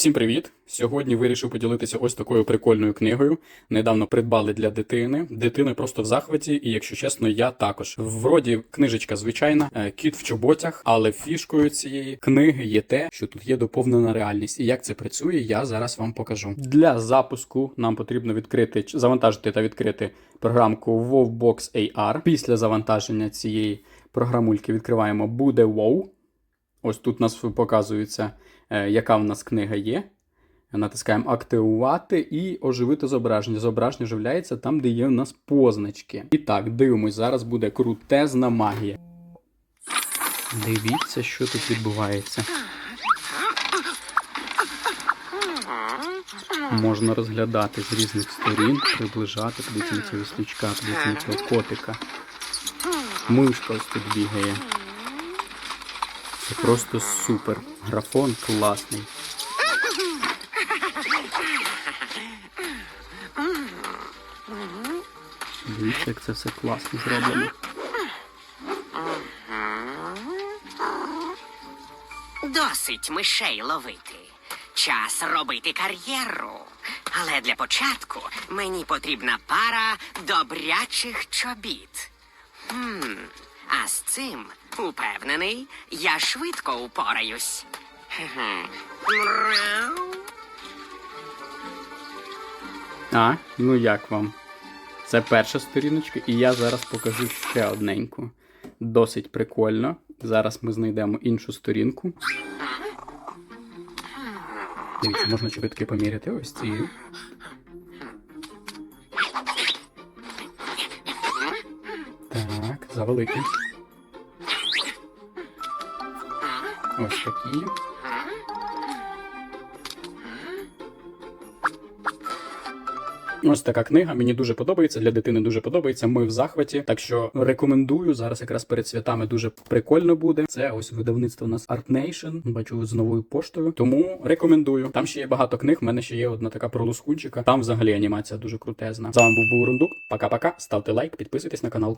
Всім привіт! Сьогодні вирішив поділитися ось такою прикольною книгою. Недавно придбали для дитини. Дитина просто в захваті, і якщо чесно, я також. Вроді книжечка звичайна, е, кіт в чоботях, але фішкою цієї книги є те, що тут є доповнена реальність. І як це працює, я зараз вам покажу. Для запуску нам потрібно відкрити завантажити та відкрити програмку WoWBox AR. Після завантаження цієї програмульки відкриваємо буде WoW. Ось тут у нас показується, е, яка в нас книга є. Натискаємо активувати і оживити зображення. Зображення оживляється там, де є у нас позначки. І так, дивимось, зараз буде крутезна магія. Дивіться, що тут відбувається. Можна розглядати з різних сторін, приближати, подивіться цього віслючка, подивіться на цього котика. Мишка ось тут бігає. Це просто супер. Графон класний. Дивіться, як це все класно зроблено. Досить мишей ловити. Час робити кар'єру. Але для початку мені потрібна пара добрячих чобіт. Хм, а з цим, упевнений, я швидко упораюсь. А, ну як вам? Це перша сторіночка, і я зараз покажу ще одненьку. Досить прикольно. Зараз ми знайдемо іншу сторінку. Дивіться, можна чобітки поміряти ось ці. Так, завеликі. Ось такі. Ось така книга. Мені дуже подобається. Для дитини дуже подобається. Ми в захваті. Так що рекомендую. Зараз якраз перед святами дуже прикольно буде. Це ось видавництво у нас Art Nation. Бачу з новою поштою. Тому рекомендую. Там ще є багато книг. У мене ще є одна така про лускунчика. Там взагалі анімація дуже крутезна. З вами був Бурундук. Пока-пока. Ставте лайк, підписуйтесь на канал.